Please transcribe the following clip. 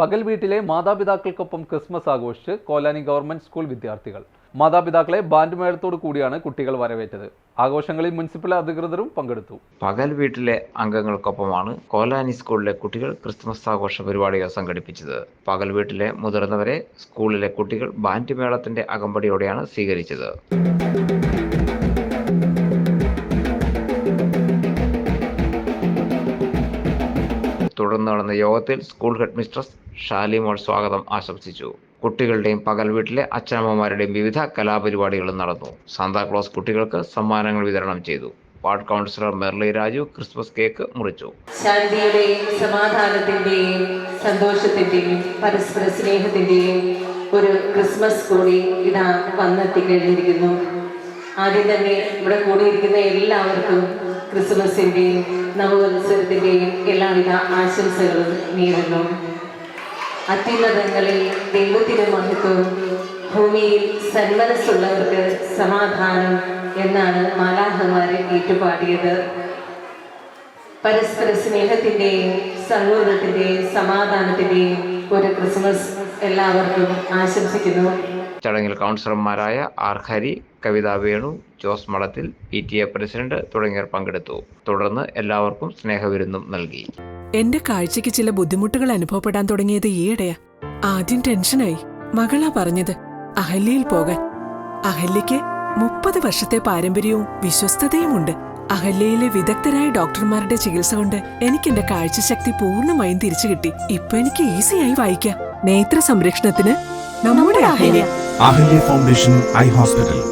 പകൽ വീട്ടിലെ മാതാപിതാക്കൾക്കൊപ്പം ക്രിസ്മസ് ആഘോഷിച്ച് കോലാനി ഗവൺമെന്റ് സ്കൂൾ വിദ്യാർത്ഥികൾ. മാതാപിതാക്കളെ ബാൻഡ് മേളത്തോടു കൂടിയാണ് കുട്ടികൾ വരവേറ്റത്. ആഘോഷങ്ങളിൽ മുനിസിപ്പൽ അധികൃതരും പങ്കെടുത്തു. പകൽ വീട്ടിലെ അംഗങ്ങൾക്കൊപ്പമാണ് കോലാനി സ്കൂളിലെ കുട്ടികൾ ക്രിസ്മസ് ആഘോഷ പരിപാടികൾ സംഘടിപ്പിച്ചത്. പകൽ വീട്ടിലെ മുതിർന്നവരെ സ്കൂളിലെ കുട്ടികൾ ബാൻഡ് മേളത്തിന്റെ അകമ്പടിയോടെയാണ് സ്വീകരിച്ചത്. തുടർന്ന് നടന്ന യോഗത്തിൽ സ്കൂൾ ഹെഡ് മിസ്ട്രസ് ഷാലിമോൾ സ്വാഗതം ആശംസിച്ചു. കുട്ടികളുടെയും പകൽ വീട്ടിലെ അച്ഛനമ്മമാരുടെയും വിവിധ കലാപരിപാടികളും നടന്നു. സാന്താക്ലോസ് കുട്ടികൾക്ക് സമ്മാനങ്ങൾ വിതരണം ചെയ്തു. Ward councillor Merly Raju Christmas cake മുറിച്ചു. ശാന്തിയുടെയും സമാധാനത്തിന്റെയും സന്തോഷത്തിന്റെയും പരസ്പര സ്നേഹത്തിന്റെയും ഒരു ക്രിസ്മസ് കൂടി ഇതാ വന്നെത്തിക്കഴിഞ്ഞിരിക്കുന്നു. ആദ്യം തന്നെ ഇവിടെ കൂടിയിരിക്കുന്ന എല്ലാവർക്കും ക്രിസ്മസിന്റെയും നവവത്സരത്തിന്റെയും എല്ലാവിധ ആശംസകളും നേരുന്നു. അത്യുന്നതങ്ങളിൽ ദൈവത്തിന്റെ മഹത്വം ഭൂമിയിൽ സന്മനസ്സുള്ളവർക്ക് സമാധാനം എന്നാണ് മാലാഹമാരെ ഏറ്റുപാടിയത്. പരസ്പര സ്നേഹത്തിന്റെയും സൗഹൃദത്തിന്റെയും സമാധാനത്തിന്റെയും ഒരു ക്രിസ്മസ് എല്ലാവർക്കും ആശംസിക്കുന്നു. ചടങ്ങിൽ കൗൺസിലർമാരായ R Hari Kavitha Venu Jose Madathil P T A president തുടങ്ങിയവർ പങ്കെടുത്തു. തുടർന്ന് എല്ലാവർക്കും സ്നേഹവിരുന്നും നൽകി. എന്റെ കാഴ്ചയ്ക്ക് ചില ബുദ്ധിമുട്ടുകൾ അനുഭവപ്പെടാൻ തുടങ്ങിയത് ഈയിടെയാ. ആദ്യം ടെൻഷനായി. മകളാ പറഞ്ഞത് അഹല്യയിൽ പോകാൻ. അഹല്യയ്ക്ക് മുപ്പത് വർഷത്തെ പാരമ്പര്യവും വിശ്വസ്തതയുമുണ്ട്. അഹല്യയിലെ വിദഗ്ധരായ ഡോക്ടർമാരുടെ ചികിത്സ കൊണ്ട് എനിക്ക് എന്റെ കാഴ്ചശക്തി പൂർണമായും തിരിച്ചു കിട്ടി. ഇപ്പൊ എനിക്ക് ഈസിയായി വായിക്കാം. നേത്ര സംരക്ഷണത്തിന് നമ്മുടെ Ahalya. Ahalya foundation eye hospital.